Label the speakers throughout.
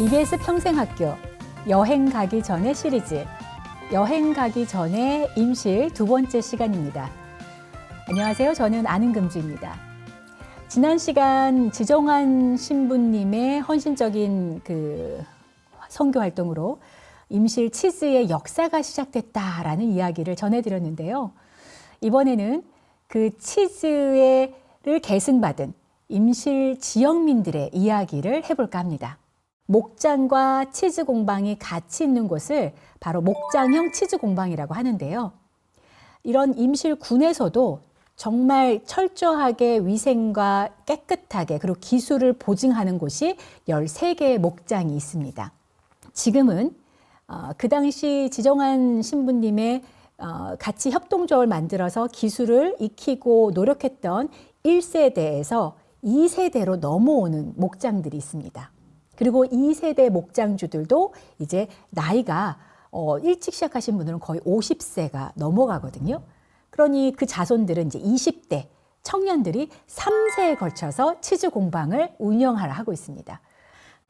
Speaker 1: EBS 평생학교 여행 가기 전에 시리즈 여행 가기 전에 임실 두 번째 시간입니다. 안녕하세요. 저는 아는금주입니다. 지난 시간 지정환 신부님의 헌신적인 그 선교 활동으로 임실 치즈의 역사가 시작됐다라는 이야기를 전해드렸는데요. 이번에는 그 치즈를 계승받은 임실 지역민들의 이야기를 해볼까 합니다. 목장과 치즈 공방이 같이 있는 곳을 바로 목장형 치즈 공방이라고 하는데요. 이런 임실 군에서도 정말 철저하게 위생과 깨끗하게 그리고 기술을 보증하는 곳이 13개의 목장이 있습니다. 지금은 어, 그 당시 지정한 신부님의 어, 같이 협동조합을 만들어서 기술을 익히고 노력했던 1세대에서 2세대로 넘어오는 목장들이 있습니다. 그리고 2세대 목장주들도 이제 나이가 어, 일찍 시작하신 분들은 거의 50세가 넘어가거든요. 그러니 그 자손들은 이제 20대 청년들이 3세에 걸쳐서 치즈 공방을 운영하려 하고 있습니다.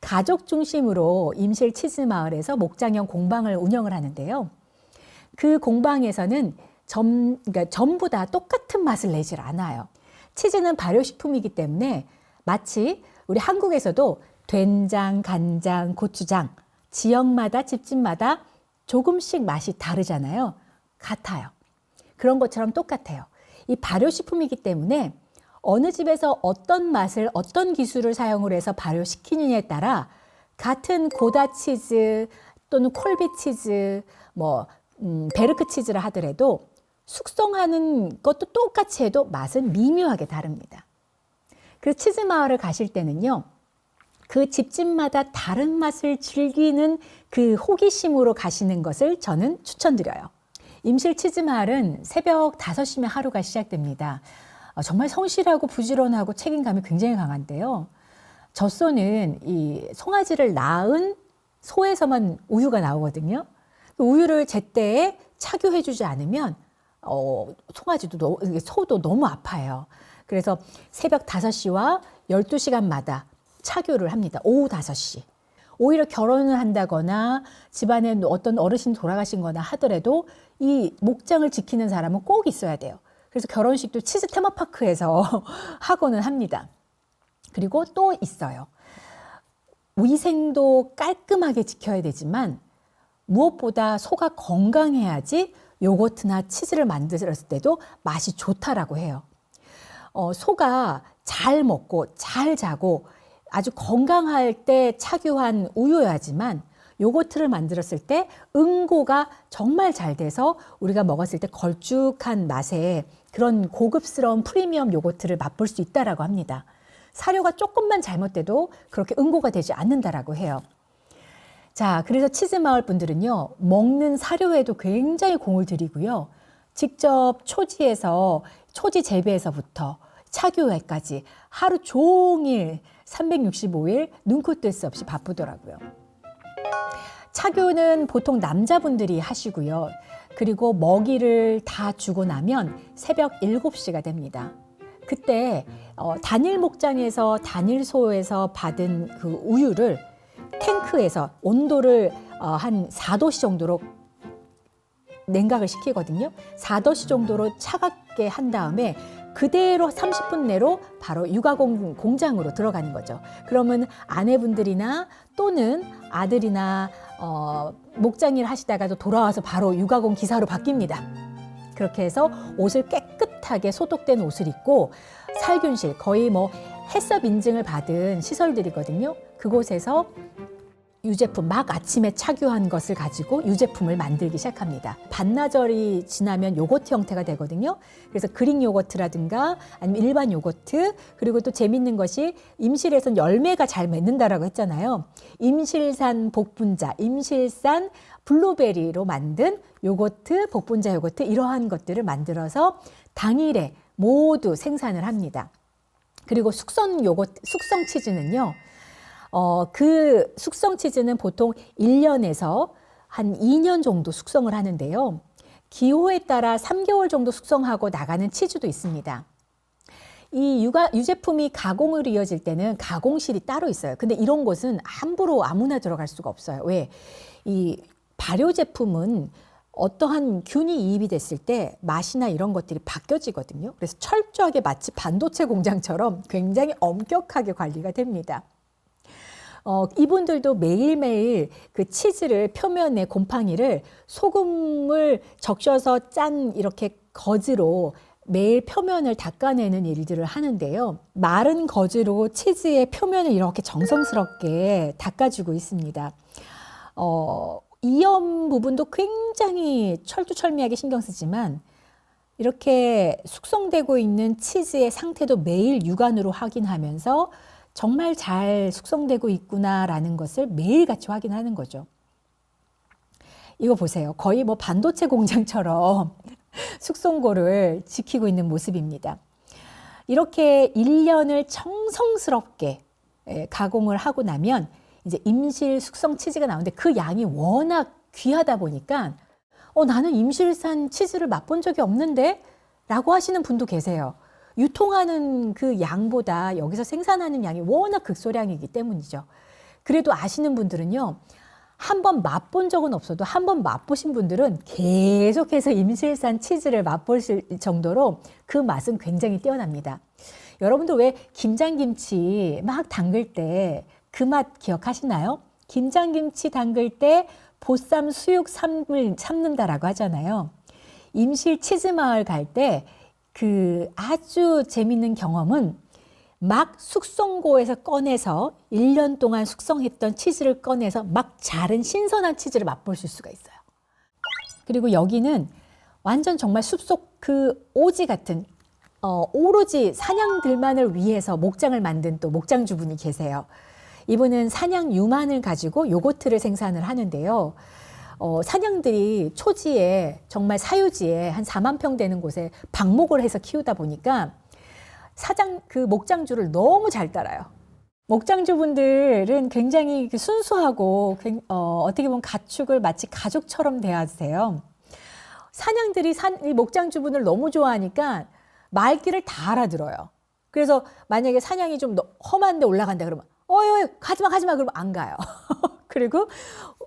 Speaker 1: 가족 중심으로 임실 치즈 마을에서 목장형 공방을 운영을 하는데요. 그 공방에서는 점, 그러니까 전부 다 똑같은 맛을 내질 않아요. 치즈는 발효식품이기 때문에 마치 우리 한국에서도 된장, 간장, 고추장 지역마다 집집마다 조금씩 맛이 다르잖아요. 같아요. 그런 것처럼 똑같아요. 이 발효식품이기 때문에 어느 집에서 어떤 맛을 어떤 기술을 사용을 해서 발효시키느냐에 따라 같은 고다 치즈 또는 콜비 치즈 뭐 음, 베르크 치즈를 하더라도 숙성하는 것도 똑같이 해도 맛은 미묘하게 다릅니다. 그 치즈 마을을 가실 때는요. 그 집집마다 다른 맛을 즐기는 그 호기심으로 가시는 것을 저는 추천드려요. 임실 치즈 마을은 새벽 5시면 하루가 시작됩니다. 어, 정말 성실하고 부지런하고 책임감이 굉장히 강한데요. 젖소는 이 송아지를 낳은 소에서만 우유가 나오거든요. 그 우유를 제때에 착유해주지 않으면 어, 송아지도 너, 소도 너무 아파요. 그래서 새벽 5시와 12시간마다 착유를 합니다. 오후 5시. 오히려 결혼을 한다거나 집안에 어떤 어르신 돌아가신 거나 하더라도 이 목장을 지키는 사람은 꼭 있어야 돼요. 그래서 결혼식도 치즈 테마파크에서 하고는 합니다. 그리고 또 있어요. 위생도 깔끔하게 지켜야 되지만 무엇보다 소가 건강해야지 요거트나 치즈를 만들었을 때도 맛이 좋다라고 해요. 어, 소가 잘 먹고 잘 자고 아주 건강할 때 착유한 우유여야지만 요거트를 만들었을 때 응고가 정말 잘 돼서 우리가 먹었을 때 걸쭉한 맛에 그런 고급스러운 프리미엄 요거트를 맛볼 수 있다라고 합니다. 사료가 조금만 잘못돼도 그렇게 응고가 되지 않는다라고 해요. 자, 그래서 치즈 마을 분들은요, 먹는 사료에도 굉장히 공을 들이고요. 직접 초지에서, 초지 재배에서부터 착유회까지 하루 종일 365일 눈코 뜰 수 없이 바쁘더라고요. 착유는 보통 남자분들이 하시고요. 그리고 먹이를 다 주고 나면 새벽 7시가 됩니다. 그때 어, 단일 목장에서 단일 소에서 받은 그 우유를 탱크에서 온도를 어, 한 4도씨 정도로 냉각을 시키거든요. 4도씨 정도로 차갑게 한 다음에 그대로 30분 내로 바로 육아공 공장으로 들어가는 거죠. 그러면 아내분들이나 또는 아들이나 어, 목장일 하시다가도 돌아와서 바로 육아공 기사로 바뀝니다. 그렇게 해서 옷을 깨끗하게 소독된 옷을 입고 살균실 거의 뭐 해썹 인증을 받은 시설들이거든요. 그곳에서 유제품 막 아침에 착유한 것을 가지고 유제품을 만들기 시작합니다. 반나절이 지나면 요거트 형태가 되거든요. 그래서 그릭 요거트라든가 아니면 일반 요거트 그리고 또 재밌는 것이 임실에선 열매가 잘 맺는다라고 했잖아요. 임실산 복분자, 임실산 블루베리로 만든 요거트, 복분자 요거트 이러한 것들을 만들어서 당일에 모두 생산을 합니다. 그리고 숙성 요거트, 숙성 치즈는요. 어, 그 숙성 치즈는 보통 1년에서 한 2년 정도 숙성을 하는데요. 기호에 따라 3개월 정도 숙성하고 나가는 치즈도 있습니다. 이 유가, 유제품이 가공으로 이어질 때는 가공실이 따로 있어요. 근데 이런 곳은 함부로 아무나 들어갈 수가 없어요. 왜? 이 발효 제품은 어떠한 균이 이입이 됐을 때 맛이나 이런 것들이 바뀌어지거든요. 그래서 철저하게 마치 반도체 공장처럼 굉장히 엄격하게 관리가 됩니다. 어, 이분들도 매일매일 그 치즈를 표면에 곰팡이를 소금을 적셔서 짠 이렇게 거즈로 매일 표면을 닦아내는 일들을 하는데요. 마른 거즈로 치즈의 표면을 이렇게 정성스럽게 닦아주고 있습니다. 어, 이염 부분도 굉장히 철두철미하게 신경 쓰지만 이렇게 숙성되고 있는 치즈의 상태도 매일 육안으로 확인하면서 정말 잘 숙성되고 있구나라는 것을 매일같이 확인하는 거죠. 이거 보세요. 거의 뭐 반도체 공장처럼 숙성고를 지키고 있는 모습입니다. 이렇게 1년을 정성스럽게 예, 가공을 하고 나면 이제 임실 숙성 치즈가 나오는데 그 양이 워낙 귀하다 보니까 어, 나는 임실산 치즈를 맛본 적이 없는데? 라고 하시는 분도 계세요. 유통하는 그 양보다 여기서 생산하는 양이 워낙 극소량이기 때문이죠. 그래도 아시는 분들은요, 한 번 맛본 적은 없어도 한 번 맛보신 분들은 계속해서 임실산 치즈를 맛보실 정도로 그 맛은 굉장히 뛰어납니다. 여러분들 왜 김장김치 막 담글 때 그 맛 기억하시나요? 김장김치 담글 때 보쌈 수육 삶을 삶는다라고 하잖아요. 임실 치즈 마을 갈 때 그 아주 재밌는 경험은 막 숙성고에서 꺼내서 1년 동안 숙성했던 치즈를 꺼내서 막 자른 신선한 치즈를 맛볼 수가 있어요. 그리고 여기는 완전 정말 숲속 그 오지 같은 어, 오로지 사냥들만을 위해서 목장을 만든 또 목장주분이 계세요. 이분은 사냥 유만을 가지고 요거트를 생산을 하는데요. 어, 사냥들이 초지에 정말 사유지에 한 4만 평 되는 곳에 방목을 해서 키우다 보니까 사장 그 목장주를 너무 잘 따라요. 목장주분들은 굉장히 그 순수하고 어, 어떻게 보면 가축을 마치 가족처럼 대하세요. 사냥들이 산, 이 목장주분을 너무 좋아하니까 말귀를 다 알아들어요. 그래서 만약에 사냥이 좀 험한데 올라간다 그러면 어이 가지마 가지마 그러면 안 가요. 그리고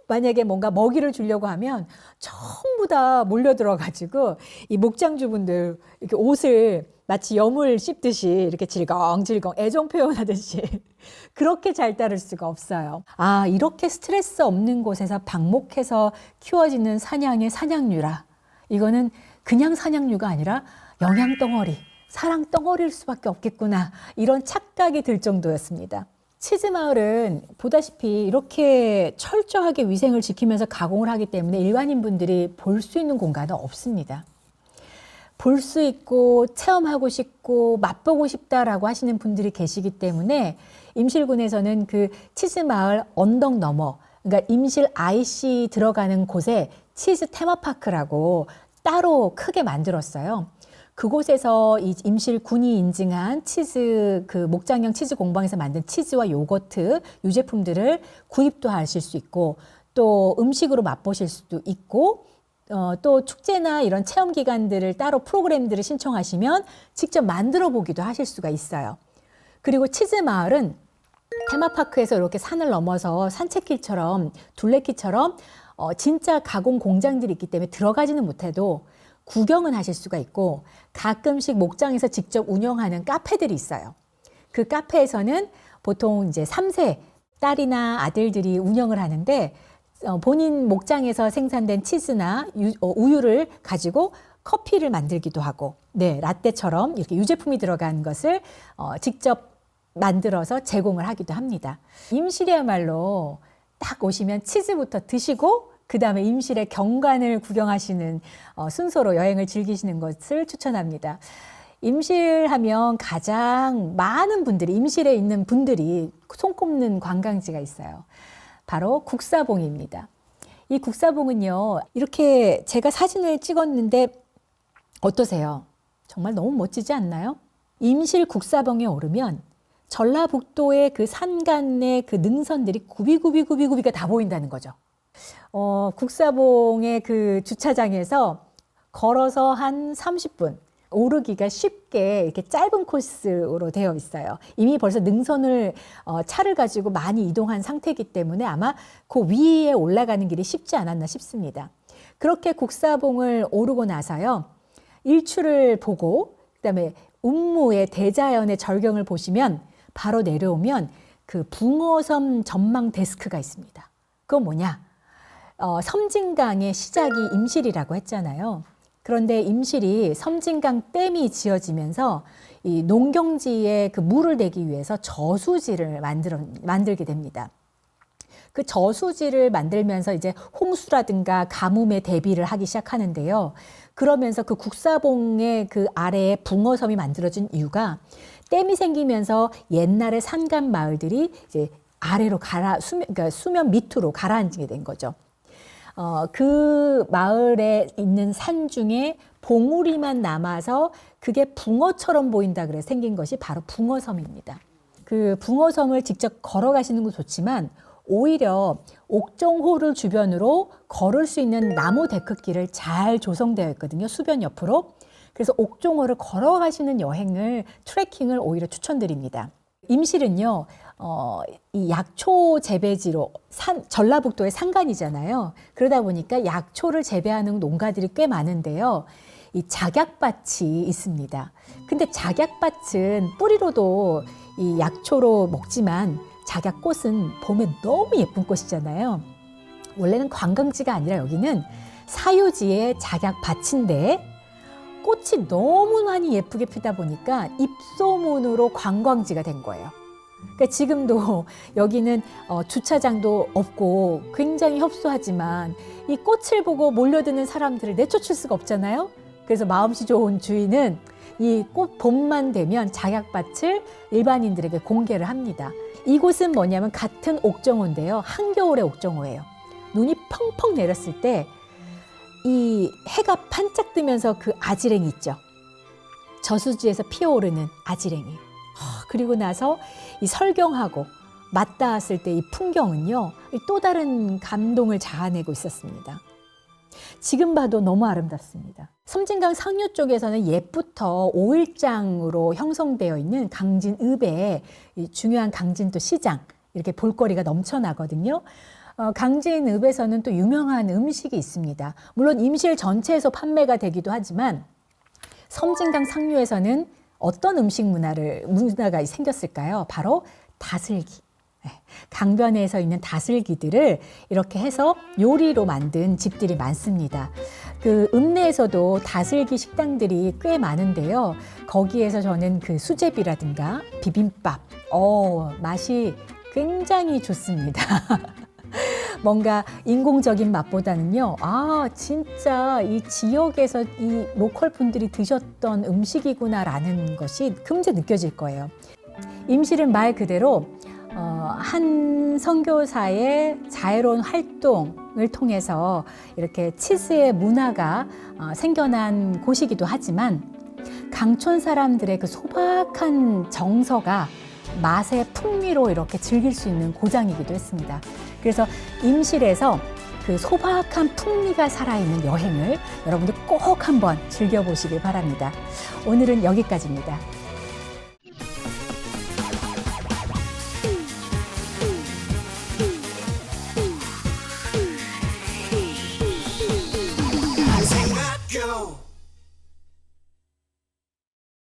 Speaker 1: 만약에 뭔가 먹이를 주려고 하면 전부 다 몰려 들어가지고 이 목장주분들 이렇게 옷을 마치 염을 씹듯이 이렇게 질겅질겅 애정 표현하듯이 그렇게 잘 따를 수가 없어요. 아, 이렇게 스트레스 없는 곳에서 방목해서 키워지는 사냥의 사냥류라. 이거는 그냥 사냥류가 아니라 영양 덩어리, 사랑 덩어리일 수밖에 없겠구나. 이런 착각이 들 정도였습니다. 치즈 마을은 보다시피 이렇게 철저하게 위생을 지키면서 가공을 하기 때문에 일반인 분들이 볼 수 있는 공간은 없습니다. 볼 수 있고 체험하고 싶고 맛보고 싶다라고 하시는 분들이 계시기 때문에 임실군에서는 그 치즈 마을 언덕 너머 그러니까 임실 IC 들어가는 곳에 치즈 테마파크라고 따로 크게 만들었어요. 그곳에서 이 임실 군이 인증한 치즈 그 목장형 치즈 공방에서 만든 치즈와 요거트 유제품들을 구입도 하실 수 있고 또 음식으로 맛보실 수도 있고 어, 또 축제나 이런 체험 기간들을 따로 프로그램들을 신청하시면 직접 만들어 보기도 하실 수가 있어요. 그리고 치즈 마을은 테마파크에서 이렇게 산을 넘어서 산책길처럼 둘레길처럼 어, 진짜 가공 공장들이 있기 때문에 들어가지는 못해도 구경은 하실 수가 있고 가끔씩 목장에서 직접 운영하는 카페들이 있어요. 그 카페에서는 보통 이제 3세 딸이나 아들들이 운영을 하는데 어, 본인 목장에서 생산된 치즈나 유, 어, 우유를 가지고 커피를 만들기도 하고, 네, 라떼처럼 이렇게 유제품이 들어간 것을 어, 직접 만들어서 제공을 하기도 합니다. 임실이야말로 딱 오시면 치즈부터 드시고 그 다음에 임실의 경관을 구경하시는 어, 순서로 여행을 즐기시는 것을 추천합니다. 임실하면 가장 많은 분들이 임실에 있는 분들이 손꼽는 관광지가 있어요. 바로 국사봉입니다. 이 국사봉은요, 이렇게 제가 사진을 찍었는데 어떠세요? 정말 너무 멋지지 않나요? 임실 국사봉에 오르면 전라북도의 그 산간의 그 능선들이 구비구비구비구비가 다 보인다는 거죠. 어, 국사봉의 그 주차장에서 걸어서 한 30분, 오르기가 쉽게 이렇게 짧은 코스로 되어 있어요. 이미 벌써 능선을 어, 차를 가지고 많이 이동한 상태이기 때문에 아마 그 위에 올라가는 길이 쉽지 않았나 싶습니다. 그렇게 국사봉을 오르고 나서요. 일출을 보고 그다음에 운무의 대자연의 절경을 보시면 바로 내려오면 그 붕어섬 전망 데스크가 있습니다. 그건 뭐냐? 어, 섬진강의 시작이 임실이라고 했잖아요. 그런데 임실이 섬진강 댐이 지어지면서 이 농경지에 그 물을 대기 위해서 저수지를 만들어, 만들게 됩니다. 그 저수지를 만들면서 이제 홍수라든가 가뭄에 대비를 하기 시작하는데요. 그러면서 그 국사봉의 그 아래에 붕어섬이 만들어진 이유가 댐이 생기면서 옛날의 산간 마을들이 이제 아래로 가라 수면 그러니까 수면 밑으로 가라앉게 된 거죠. 어, 그 마을에 있는 산 중에 봉우리만 남아서 그게 붕어처럼 보인다 그래 생긴 것이 바로 붕어섬입니다. 그 붕어섬을 직접 걸어가시는 건 좋지만 오히려 옥정호를 주변으로 걸을 수 있는 나무 데크길을 잘 조성되어 있거든요. 수변 옆으로. 그래서 옥정호를 걸어가시는 여행을 트레킹을 오히려 추천드립니다. 임실은요, 어, 이 약초 재배지로 산, 전라북도의 산간이잖아요. 그러다 보니까 약초를 재배하는 농가들이 꽤 많은데요. 이 작약밭이 있습니다. 근데 작약밭은 뿌리로도 이 약초로 먹지만 작약꽃은 봄에 너무 예쁜 꽃이잖아요. 원래는 관광지가 아니라 여기는 사유지의 작약밭인데 꽃이 너무 많이 예쁘게 피다 보니까 입소문으로 관광지가 된 거예요. 그러니까 지금도 여기는 어, 주차장도 없고 굉장히 협소하지만 이 꽃을 보고 몰려드는 사람들을 내쫓을 수가 없잖아요. 그래서 마음씨 좋은 주인은 이 꽃 봄만 되면 작약밭을 일반인들에게 공개를 합니다. 이곳은 뭐냐면 같은 옥정호인데요. 한겨울의 옥정호예요. 눈이 펑펑 내렸을 때 이 해가 반짝 뜨면서 그 아지랭이 있죠. 저수지에서 피어오르는 아지랭이. 아, 그리고 나서 이 설경하고 맞닿았을 때 이 풍경은요, 이또 다른 감동을 자아내고 있었습니다. 지금 봐도 너무 아름답습니다. 섬진강 상류 쪽에서는 옛부터 오일장으로 형성되어 있는 강진 읍에 이 중요한 강진도 시장 이렇게 볼거리가 넘쳐나거든요. 어, 강진 읍에서는 또 유명한 음식이 있습니다. 물론 임실 전체에서 판매가 되기도 하지만 섬진강 상류에서는 어떤 음식 문화를 문화가 생겼을까요? 바로 다슬기. 네, 강변에서 있는 다슬기들을 이렇게 해서 요리로 만든 집들이 많습니다. 그 읍내에서도 다슬기 식당들이 꽤 많은데요. 거기에서 저는 그 수제비라든가 비빔밥, 어, 맛이 굉장히 좋습니다. 뭔가 인공적인 맛보다는요, 아, 진짜 이 지역에서 이 로컬 분들이 드셨던 음식이구나라는 것이 금세 느껴질 거예요. 임실은 말 그대로 어, 한 선교사의 자애로운 활동을 통해서 이렇게 치즈의 문화가 어, 생겨난 곳이기도 하지만 강촌 사람들의 그 소박한 정서가 맛의 풍미로 이렇게 즐길 수 있는 고장이기도 했습니다. 그래서 임실에서 그 소박한 풍미가 살아있는 여행을 여러분들 꼭 한번 즐겨보시길 바랍니다. 오늘은 여기까지입니다.